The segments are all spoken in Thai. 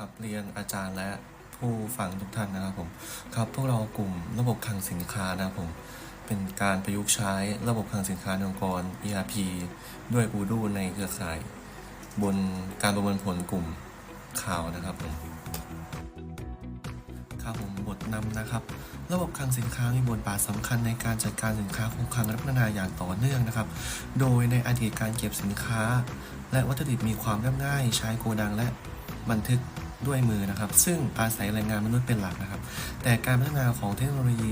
ครับเรียนอาจารย์และผู้ฟังทุกท่านนะครับผมครับพวกเรากลุ่มระบบคลังสินค้านะครับผมเป็นการประยุกต์ใช้ระบบคลังสินค้าองค์กร ERP ด้วย Udo ในเครือข่าย บนการประเมินผลกลุ่มข่าวนะครับผมครับผมบทนำนะครับ ระบบคลังสินค้ามีบทบาทสำคัญในการจัดการสินค้าคงคลังและพัฒนาอย่างต่อเนื่องนะครับ โดยในอดีตการเก็บสินค้า และวัตถุดิบมีความเรียง่าย ใช้โกดังและบันทึก ด้วยมือนะครับ ซึ่งอาศัยแรงงานมนุษย์เป็นหลักนะครับ แต่การพัฒนาของเทคโนโลยี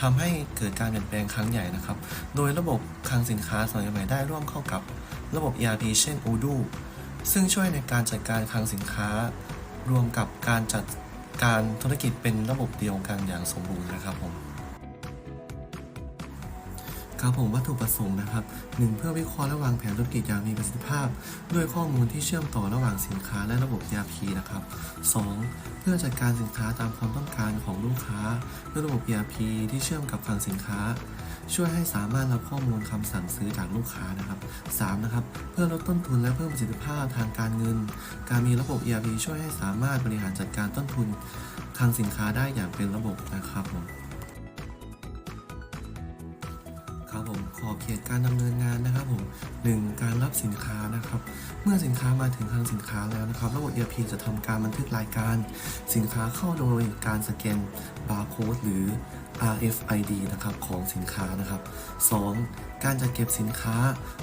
ทำให้เกิดการเปลี่ยนแปลงครั้งใหญ่นะครับ โดยระบบคลังสินค้าสมัยใหม่ได้ร่วมเข้ากับระบบ ERP เช่น Odoo ซึ่งช่วยในการจัดการคลังสินค้า รวมกับการจัดการธุรกิจเป็นระบบเดียวกันอย่างสมบูรณ์นะครับผม ครับผมวัตถุประสงค์นะครับ 1. เพื่อวิเคราะห์และวางแผนธุรกิจอย่างมีประสิทธิภาพ ด้วยข้อมูลที่เชื่อมต่อระหว่างสินค้าและระบบ ERP นะครับ 2. เพื่อจัดการสินค้าตามความต้องการของลูกค้า ด้วยระบบ ERP ที่เชื่อมกับคลังสินค้า ช่วยให้สามารถรับข้อมูลคำสั่งซื้อจากลูกค้านะครับ 3. นะครับเพื่อลดต้นทุนและเพิ่มประสิทธิภาพทางการเงิน การมีระบบ ERP ช่วยให้สามารถบริหารจัดการต้นทุนคลังสินค้าได้อย่างเป็นระบบนะครับผม ขอบเขตการดำเนินงานนะครับผม 1. การรับสินค้านะครับ เมื่อสินค้ามาถึงคลังสินค้าแล้วนะครับ ระบบ ERP จะทำการบันทึกรายการ สินค้าเข้าโดยการสแกนบาร์โค้ดหรือ RFID นะครับของสินค้านะครับ 2. การจัดเก็บสินค้า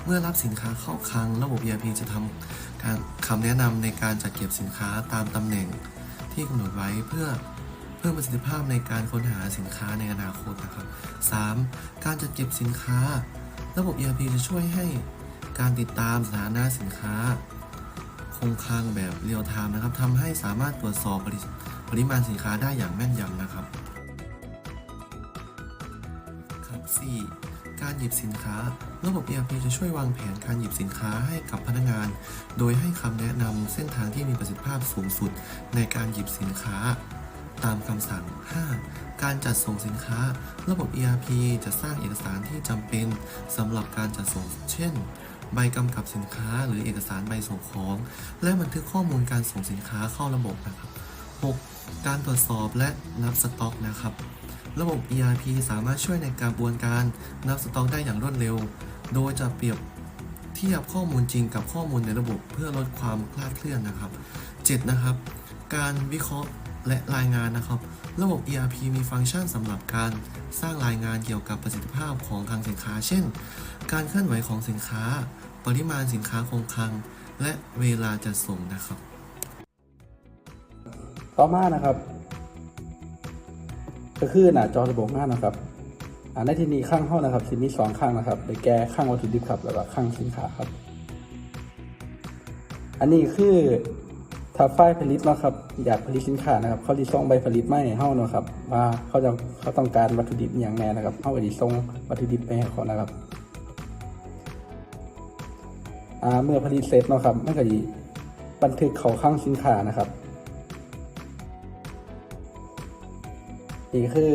เมื่อรับสินค้าเข้าคลัง ระบบ ERP จะทำการคำแนะนำในการจัดเก็บสินค้าตามตำแหน่งที่กำหนดไว้เพื่อ เพิ่มประสิทธิภาพในการค้นหาสินค้าในอนาคตนะครับ 3. การจัดเก็บสินค้า ระบบ ERP จะช่วยให้การติดตามสถานะสินค้า คงคลังแบบเรียลไทม์นะครับทำให้สามารถตรวจสอบปริปริมาณสินค้าได้อย่างแม่นยำนะครับครับ 4. การหยิบสินค้า ระบบ ERP จะช่วยวางแผนการหยิบสินค้าให้กับพนักงาน โดยให้คำแนะนำเส้นทางที่มีประสิทธิภาพสูงสุดในการหยิบสินค้า ตามคำสั่ง 5. การจัดส่งสินค้า ระบบ ERP จะสร้างเอกสารที่จำเป็นสำหรับการจัดส่ง เช่น ใบกำกับสินค้าหรือเอกสารใบส่งของ และบันทึกข้อมูลการส่งสินค้าเข้าระบบนะครับ 6. การตรวจสอบและนับสต็อกนะครับ ระบบ ERP สามารถช่วยในการบวนการนับสต็อกได้อย่างรวดเร็ว โดยจะเปรียบเทียบข้อมูลจริงกับข้อมูลในระบบเพื่อลดความคลาดเคลื่อนนะครับ 7. นะครับ การวิเคราะห์ และรายงานนะครับ ระบบ ERP มีฟังก์ชันสำหรับการสร้างรายงานเกี่ยวกับประสิทธิภาพของคลังสินค้า เช่น การเคลื่อนไหวของสินค้า ปริมาณสินค้าคงคลัง และเวลาจัดส่งนะครับ ต่อมานะครับ ก็คือหน้าจอระบบงานนะครับอ่าในที่นี้ข้างห้องนะครับสิมีสองข้างนะครับได้แก่ข้างวัตถุดิบครับแล้วก็ข้างสินค้าครับ อันนี้คือ ถ้าฝ่ายผลิตเนาะครับอยากผลิตสินค้านะครับเขาดีส่งใบผลิตไมาให้เฮาเนาะครับว่าเขาจะเขาต้องการวัตถุดิบอย่างแน่นะครับเฮาก็ดีส่งวัตถุดิบไปให้เขานะครับอ่าเมื่อผลิตเสร็จเนาะครับมันก็ดีบันทึกเขาข้างสินค้านะครับนี่คือ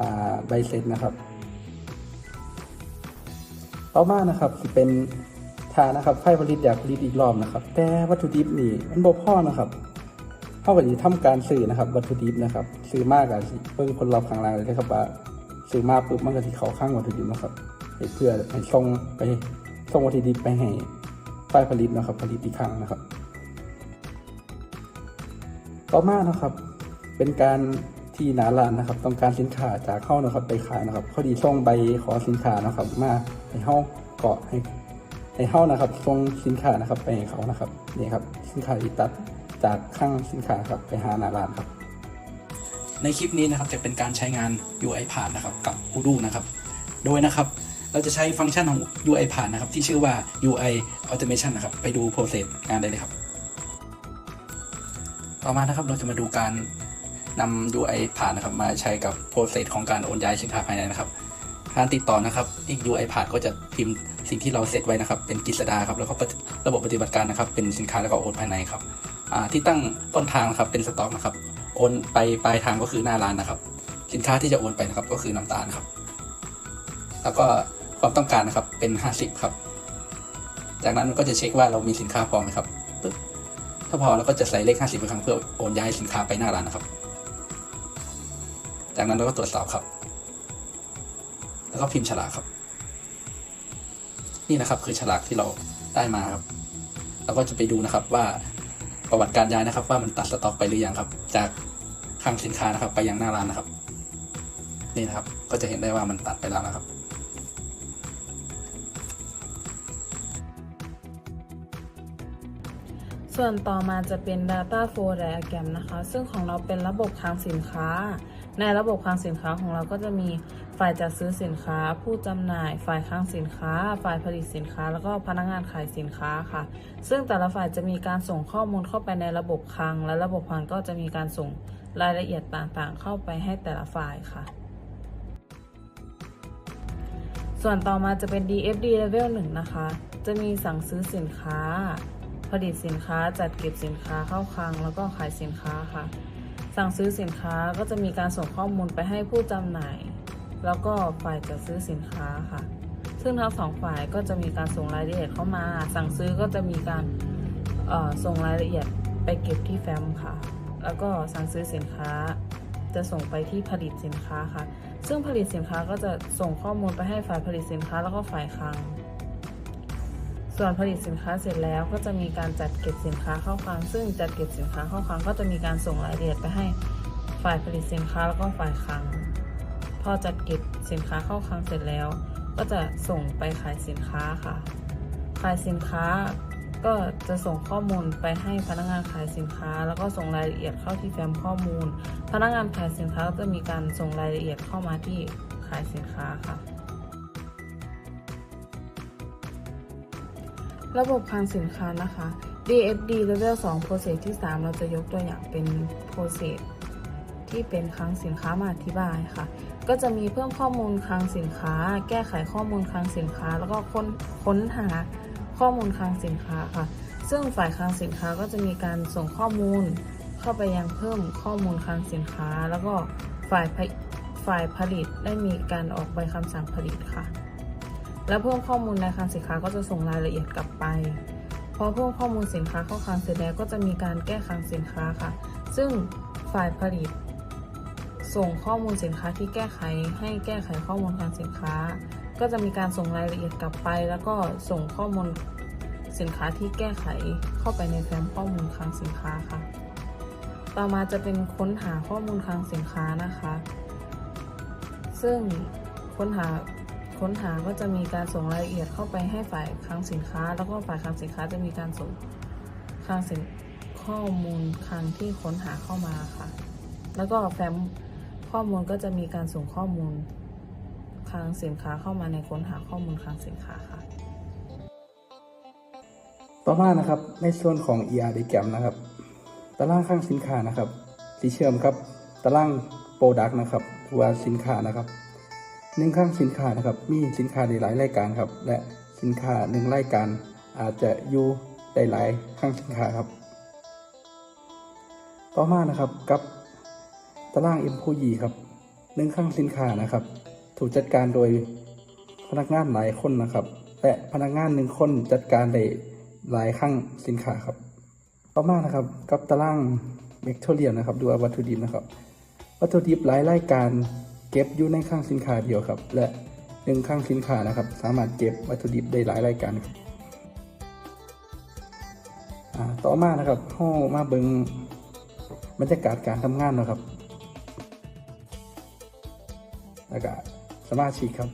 อ่าใบเสร็จนะครับ ต่อมานะครับเป็น ทานะครับไฟผลิตอยากผลิตอีกรอบนะครับ แต่วัตถุดิบนี่มันบ่พอนะครับเข้ากับที่ทำการซื้อนะครับ วัตถุดิบนะครับซื้อมากกับเพิ่งคนรอบข้างล่างเลยนะครับว่าซื้อมาปุ๊บมันก็ที่เขาข้างวัตถุดิบนะครับเพื่อให้ส่งไปส่งวัตถุดิบไปให้ไฟผลิตนะครับ ผลิตอีกครั้งนะครับ ต่อมานะครับ เป็นการที่หนาร้านนะครับ ต้องการสินค้าจากเข้านะครับ ไปขายนะครับเขาดีส่งใบขอสินค้านะครับ มาให้เข้าเกาะให้ ให้เข้านะครับส่งสินค้านะครับไปให้เขานะครับนี่ครับสินค้าที่ตัดจากข้างสินค้าครับไปหาหนาร้านครับ ในคลิปนี้นะครับจะเป็นการใช้งาน UI ผ่านนะครับกับ Udo นะครับโดยนะครับเราจะใช้ฟังก์ชันของ UI ผ่านนะครับที่ชื่อว่า UI Automation นะครับไปดู process งานได้เลยครับ ต่อมานะครับเราจะมาดูการนำ UI ผ่านนะครับมาใช้กับ process ของการโอนย้ายสินค้าภายในนะครับการติดต่อนะครับอีก UI ผ่านก็จะพิมพ์ สิ่งที่เราเซตไว้นะครับ เป็นกฤษดาครับแล้วก็ระบบปฏิบัติการนะครับ เป็นสินค้าแล้วก็โอนภายในครับที่ตั้งต้นทางนะครับเป็นสต็อกนะครับ โอนไปปลายทางก็คือหน้าร้านนะครับ สินค้าที่จะโอนไปนะครับก็คือน้ำตาลครับ แล้วก็ความต้องการนะครับเป็น 50 ครับ จากนั้นมันก็จะเช็คว่าเรามีสินค้าพอไหมครับถ้าพอแล้วก็จะใส่เลข 50อีกครั้งเพื่อโอนย้ายสินค้าไปหน้าร้านนะครับ จากนั้นเราก็ตรวจสอบครับ แล้วก็พิมพ์ฉลากครับ นี่นะครับคือฉลากที่เราได้มาครับเราก็จะไปดูนะครับว่าประวัติการย้ายนะครับ ว่ามันตัดสต็อกไปหรือยังครับ จากคลังสินค้านะครับ ไปยังหน้าร้านนะครับ นี่นะครับ ก็จะเห็นได้ว่ามันตัดไปแล้วนะครับ ส่วนต่อมาจะเป็น Data Flow Diagram นะคะ ซึ่งของเราเป็นระบบคลังสินค้า ในระบบคลังสินค้าของเราก็จะมีฝ่ายจัดซื้อสินค้า ผู้จำหน่าย ฝ่ายคลังสินค้า ฝ่ายผลิตสินค้า แล้วก็พนักงานขายสินค้าค่ะ ซึ่งแต่ละฝ่ายจะมีการส่งข้อมูลเข้าไปในระบบคลัง และระบบคลังก็จะมีการส่งรายละเอียดต่างๆ เข้าไปให้แต่ละฝ่ายค่ะ ส่วนต่อมาจะเป็น DFD Level 1 นะคะ จะมีสั่งซื้อสินค้า ผลิตสินค้า จัดเก็บสินค้าเข้าคลัง แล้วก็ขายสินค้าค่ะ สั่งซื้อสินค้าก็จะมีการส่งข้อมูลไปให้ผู้จำหน่าย แล้วก็ฝ่ายจัดซื้อสินค้าค่ะ ซึ่งทั้งสองฝ่ายก็จะมีการส่งรายละเอียดเข้ามา สั่งซื้อก็จะมีการส่งรายละเอียดไปเก็บที่แฟ้มค่ะ แล้วก็สั่งซื้อสินค้า จะส่งไปที่ผลิตสินค้าค่ะ ซึ่งผลิตสินค้าก็จะส่งข้อมูลไปให้ฝ่ายผลิตสินค้าแล้วก็ฝ่ายคลัง ส่วนผลิตสินค้าเสร็จแล้วก็จะมีการจัดเก็บสินค้าเข้าคลัง ซึ่งจัดเก็บสินค้าเข้าคลังก็จะมีการส่งรายละเอียดไปให้ฝ่ายผลิตสินค้าแล้วก็ฝ่ายคลัง พอจัดเก็บสินค้าเข้าคลังเสร็จแล้ว ก็จะส่งไปขายสินค้าค่ะ ขายสินค้าก็จะส่งข้อมูลไปให้พนักงานขายสินค้า แล้วก็ส่งรายละเอียดเข้าที่แฟ้มข้อมูล พนักงานขายสินค้าก็จะมีการส่งรายละเอียดเข้ามาที่ขายสินค้าค่ะ ระบบคลังสินค้านะคะ DFD Level 2 Process ที่ 3 เราจะยกตัวอย่างเป็น Process ที่เป็นคลังสินค้ามาอธิบายค่ะ ก็จะมีเพิ่มข้อมูลคลังสินค้า แก้ไขข้อมูลคลังสินค้า แล้วก็ค้นค้นหาข้อมูลคลังสินค้าค่ะ ซึ่งฝ่ายคลังสินค้าก็จะมีการส่งข้อมูล เข้าไปยังเพิ่มข้อมูลคลังสินค้า แล้วก็ฝ่ายฝ่ายผลิตได้มีการออกใบคำสั่งผลิตค่ะ แล้วเพิ่มข้อมูลในคลังสินค้าก็จะส่งรายละเอียดกลับไป พอเพิ่มข้อมูลสินค้าเข้าคลังเสร็จแล้วก็จะมีการแก้คลังสินค้าค่ะ ซึ่งฝ่ายผลิต ส่งข้อมูลสินค้าที่แก้ไขให้แก้ไขข้อมูลคลังสินค้า ก็จะมีการส่งรายละเอียดกลับไป แล้วก็ส่งข้อมูลสินค้าที่แก้ไขเข้าไปในแฟ้มข้อมูลคลังสินค้าค่ะ ต่อมาจะเป็นค้นหาข้อมูลคลังสินค้านะคะ ซึ่งค้นหา ค้นหาก็จะมีการส่งรายละเอียดเข้าไปให้ฝ่ายคลังสินค้า แล้วก็ฝ่ายคลังสินค้าจะมีการส่งคลังสินข้อมูลคลังที่ค้นหาเข้ามาค่ะ แล้วก็แฟ้มข้อมูลก็จะมีการส่งข้อมูลคลังสินค้าเข้ามาในค้นหาข้อมูลคลังสินค้าค่ะ ต่อมานะครับในส่วนของ ER Diagram นะครับ ตารางข้างสินค้านะครับสีเชื่อมครับตารางโปรดักต์นะครับตัวสินค้านะครับ หนึ่งข้างสินค้านะครับ มีสินค้าได้หลายรายการครับ และสินค้าหนึ่งรายการอาจจะอยู่ได้หลายข้างสินค้าครับ ต่อมานะครับกับตาราง employee ครับหนึ่งข้างสินค้านะครับ ถูกจัดการโดยพนักงานหลายคนนะครับ และพนักงานหนึ่งคนจัดการได้หลายข้างสินค้าครับ ต่อมานะครับกับตารางเมกโทเรียนะครับ ดูว่าวัตถุดิบนะครับ วัตถุดิบหลายรายการ เก็บอยู่ในข้างสินค้าเดียวครับ และหนึ่งข้างสินค้านะครับ สามารถเก็บวัตถุดิบได้หลายรายการครับต่อมานะครับห้อมาเบิงบรรยากาศการทำงานนะครับแล้วก็สมาชิกครับ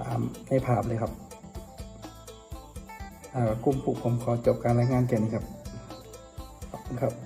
ตามในภาพเลยครับกลุ่มปลุกผมขอจบการรายงานแค่นี้ครับ ขอบคุณครับ